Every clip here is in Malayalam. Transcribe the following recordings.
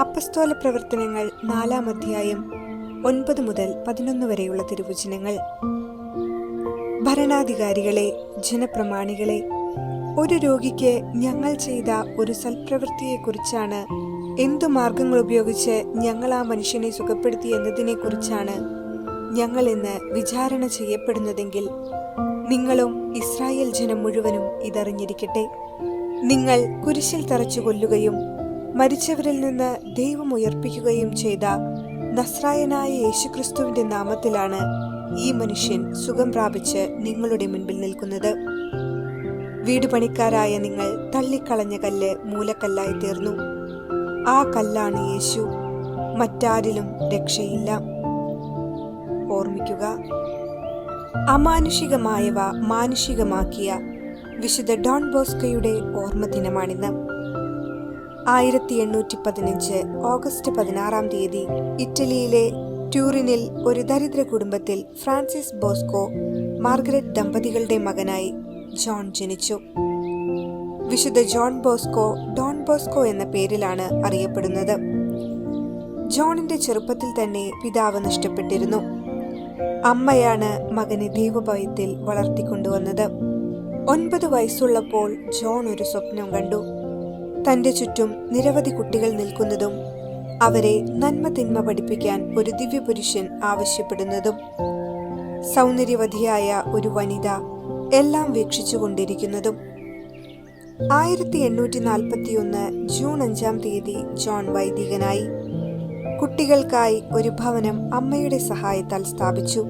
അപ്പസ്തോല പ്രവർത്തനങ്ങൾ നാലാം അധ്യായം ഒൻപത് മുതൽ പതിനൊന്ന് വരെയുള്ള തിരുവചനങ്ങൾ. ഭരണാധികാരികളെ ജനപ്രമാണികളെ ഒരു രോഗിക്ക് ഞങ്ങൾ ചെയ്ത ഒരു സൽപ്രവൃത്തിയെക്കുറിച്ചാണ് എന്തു മാർഗങ്ങൾ ഉപയോഗിച്ച് ഞങ്ങൾ ആ മനുഷ്യനെ സുഖപ്പെടുത്തി എന്നതിനെക്കുറിച്ചാണ് ഞങ്ങൾ ഇന്ന് വിചാരണ ചെയ്യപ്പെടുന്നതെങ്കിൽ നിങ്ങളും ഇസ്രായേൽ ജനം മുഴുവനും ഇതറിഞ്ഞിരിക്കട്ടെ. നിങ്ങൾ കുരിശിൽ തറച്ചു കൊല്ലുകയും മരിച്ചവരിൽ നിന്ന് ദൈവം ഉയർപ്പിക്കുകയും ചെയ്ത നസ്രായനായ യേശുക്രിസ്തുവിന്റെ നാമത്തിലാണ് ഈ മനുഷ്യൻ സുഖം പ്രാപിച്ച് നിങ്ങളുടെ മുൻപിൽ നിൽക്കുന്നത്. വീട് പണിക്കാരായ നിങ്ങൾ തള്ളിക്കളഞ്ഞ കല്ല് മൂലക്കല്ലായി തീർന്നു. ആ കല്ലാണ് യേശു. മറ്റാരിലും രക്ഷയില്ല. ഓർമ്മിക്കുക അമാനുഷികമായവ മാനുഷികമാക്കിയ വിശുദ്ധ ഡോൺ ബോസ്കയുടെ ഓർമ്മ ദിനമാണിന്ന് ആയിരത്തി എണ്ണൂറ്റി പതിനഞ്ച് ഓഗസ്റ്റ് പതിനാറാം തീയതി ഇറ്റലിയിലെ ട്യൂറിനിൽ ഒരു ദരിദ്ര കുടുംബത്തിൽ ഫ്രാൻസിസ് ബോസ്കോ മാർഗരറ്റ് ദമ്പതികളുടെ മകനായി ജോൺ ജനിച്ചു. വിശുദ്ധ ജോൺ ബോസ്കോ ഡോൺ ബോസ്കോ എന്ന പേരിലാണ് അറിയപ്പെടുന്നത്. ജോണിന്റെ ചെറുപ്പത്തിൽ തന്നെ പിതാവ് നഷ്ടപ്പെട്ടിരുന്നു. അമ്മയാണ് മകനെ ദൈവഭയത്തിൽ വളർത്തിക്കൊണ്ടുവന്നത്. ഒൻപത് വയസ്സുള്ളപ്പോൾ ജോൺ ഒരു സ്വപ്നം കണ്ടു. തന്റെ ചുറ്റും നിരവധി കുട്ടികൾ നിൽക്കുന്നതും അവരെ നന്മ തിന്മ പഠിപ്പിക്കാൻ ഒരു ദിവ്യപുരുഷൻ ആവശ്യപ്പെടുന്നതും സൗന്ദര്യവതിയായ ഒരു വനിത എല്ലാം വീക്ഷിച്ചുകൊണ്ടിരിക്കുന്നതും ആയിരത്തി എണ്ണൂറ്റി നാൽപ്പത്തിയൊന്ന് ജൂൺ അഞ്ചാം തീയതി ജോൺ വൈദികനായി കുട്ടികൾക്കായി ഒരു ഭവനം അമ്മയുടെ സഹായത്താൽ സ്ഥാപിച്ചു.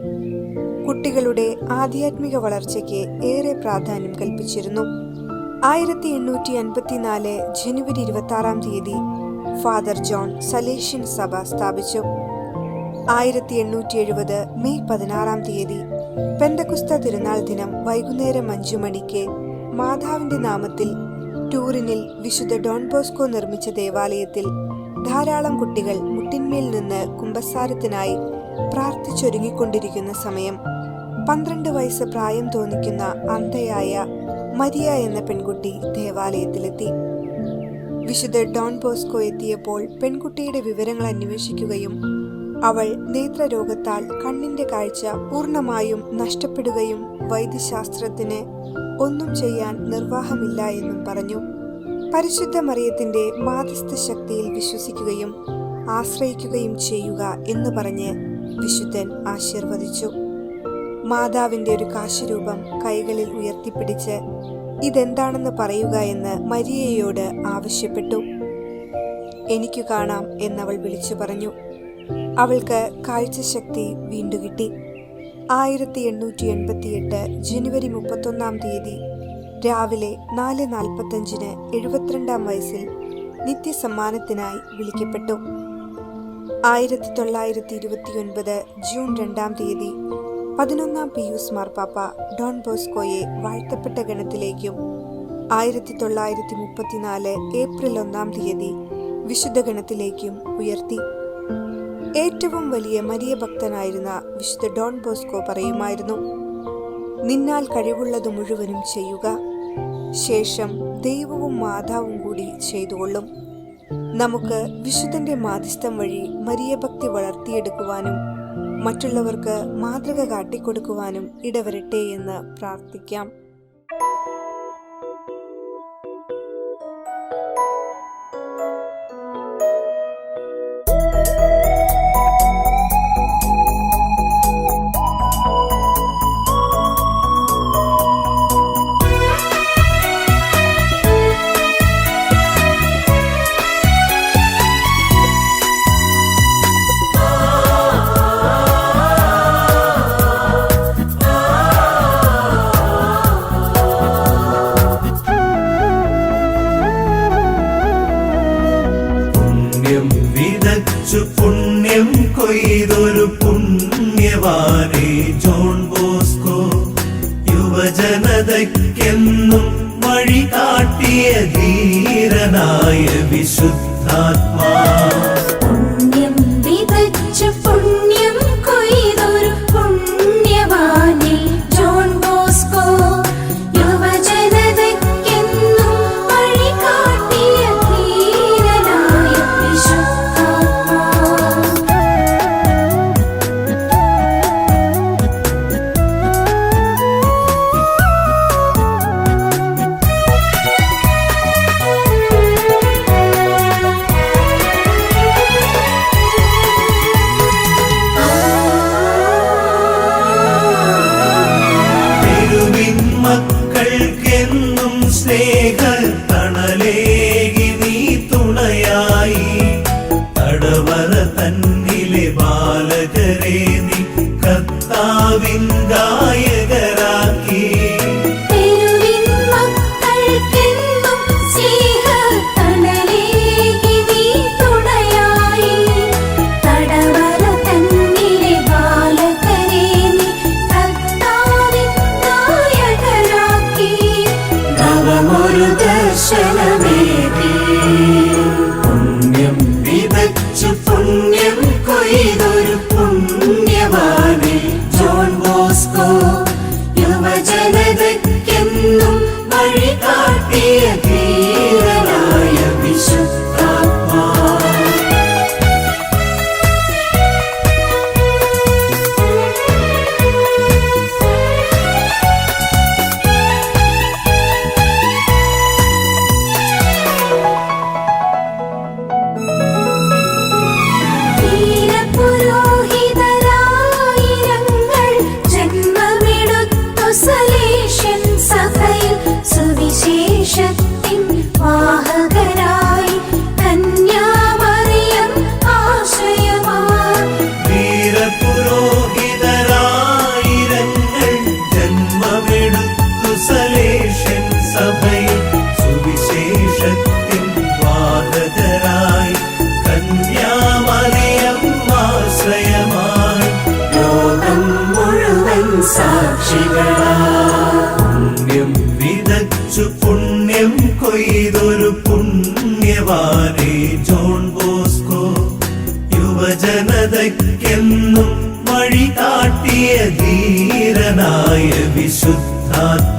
കുട്ടികളുടെ ആധ്യാത്മിക വളർച്ചയ്ക്ക് ഏറെ പ്രാധാന്യം കൽപ്പിച്ചിരുന്നു. ആയിരത്തി എണ്ണൂറ്റി അൻപത്തിനാല് ജനുവരി ഇരുപത്തി ആറാം തീയതി ഫാദർ ജോൺ സലേഷ്യൻ സഭ സ്ഥാപിച്ചു. ആയിരത്തി എണ്ണൂറ്റി എഴുപത് മെയ് പതിനാറാം തീയതി പെന്തകുസ്ത തിരുനാൾ ദിനം വൈകുന്നേരം അഞ്ചു മണിക്ക് മാതാവിന്റെ നാമത്തിൽ ടൂറിനിൽ വിശുദ്ധ ഡോൺ ബോസ്കോ നിർമ്മിച്ച ദേവാലയത്തിൽ ധാരാളം കുട്ടികൾ മുട്ടിന്മേൽ നിന്ന് കുമ്പസാരത്തിനായി പ്രാർത്ഥിച്ചൊരുങ്ങിക്കൊണ്ടിരിക്കുന്ന സമയം പന്ത്രണ്ട് വയസ്സ് പ്രായം തോന്നിക്കുന്ന അന്ധയായ മരിയ എന്ന പെൺകുട്ടി ദേവാലയത്തിലെത്തി. വിശുദ്ധ ഡോൺ ബോസ്കോ എത്തിയപ്പോൾ പെൺകുട്ടിയുടെ വിവരങ്ങൾ അന്വേഷിക്കുകയും അവൾ നേത്രരോഗത്താൽ കണ്ണിന്റെ കാഴ്ച പൂർണമായും നഷ്ടപ്പെടുകയും വൈദ്യശാസ്ത്രത്തിന് ഒന്നും ചെയ്യാൻ നിർവാഹമില്ല എന്നും പറഞ്ഞു. പരിശുദ്ധ മറിയത്തിന്റെ മാധ്യസ്ഥ ശക്തിയിൽ വിശ്വസിക്കുകയും ആശ്രയിക്കുകയും ചെയ്യുക എന്ന് പറഞ്ഞ് വിശുദ്ധൻ ആശീർവദിച്ചു. മാതാവിന്റെ ഒരു കാശുരൂപം കൈകളിൽ ഉയർത്തിപ്പിടിച്ച് ഇതെന്താണെന്ന് പറയുക എന്ന് മരിയയോട് ആവശ്യപ്പെട്ടു. എനിക്കു കാണാം എന്നവൾ വിളിച്ചു പറഞ്ഞു. അവൾക്ക് കാഴ്ചശക്തി വീണ്ടു കിട്ടി. ആയിരത്തി എണ്ണൂറ്റി എൺപത്തിയെട്ട് ജനുവരി മുപ്പത്തൊന്നാം തീയതി രാവിലെ നാല് നാൽപ്പത്തഞ്ചിന് എഴുപത്തിരണ്ടാം വയസ്സിൽ നിത്യസമ്മാനത്തിനായി വിളിക്കപ്പെട്ടു. ആയിരത്തി തൊള്ളായിരത്തി ഇരുപത്തിയൊൻപത് ജൂൺ രണ്ടാം തീയതി പതിനൊന്നാം പിയൂസ് മാർപ്പാപ്പ ഡോൺ ബോസ്കോയെ വാഴ്ത്തപ്പെട്ട ഗണത്തിലേക്കും ആയിരത്തി തൊള്ളായിരത്തി മുപ്പത്തിനാല് ഏപ്രിൽ ഒന്നാം തീയതി വിശുദ്ധ ഗണത്തിലേക്കും ഉയർത്തി. ഏറ്റവും വലിയ മരിയ ഭക്തനായിരുന്ന വിശുദ്ധ ഡോൺ ബോസ്കോ പറയുമായിരുന്നു നിന്നാൽ കഴിവുള്ളത് മുഴുവനും ചെയ്യുക. ശേഷം ദൈവവും മാതാവും കൂടി ചെയ്തുകൊള്ളും. നമുക്ക് വിശുദ്ധന്റെ മാധ്യസ്ഥം വഴി മരിയഭക്തി വളർത്തിയെടുക്കുവാനും മറ്റുള്ളവർക്ക് മാതൃക കാട്ടിക്കൊടുക്കുവാനും ഇടവരട്ടെ എന്ന് പ്രാർത്ഥിക്കാം. പുണ്യവാനെ ജോൺ ബോസ്കോ യുവജനതയ്ക്കെന്നും വഴി കാട്ടിയ ധീരനായ വിശുദ്ധാത്മാ. തിരകൾ തണലേകി നീ തുണയായി. തടവറ തന്നിലെ ബാലകരെ നീ കർത്താവിൻ ഗായക വഴി കാട്ടിയ ധീരനായ വിശുദ്ധാത്മ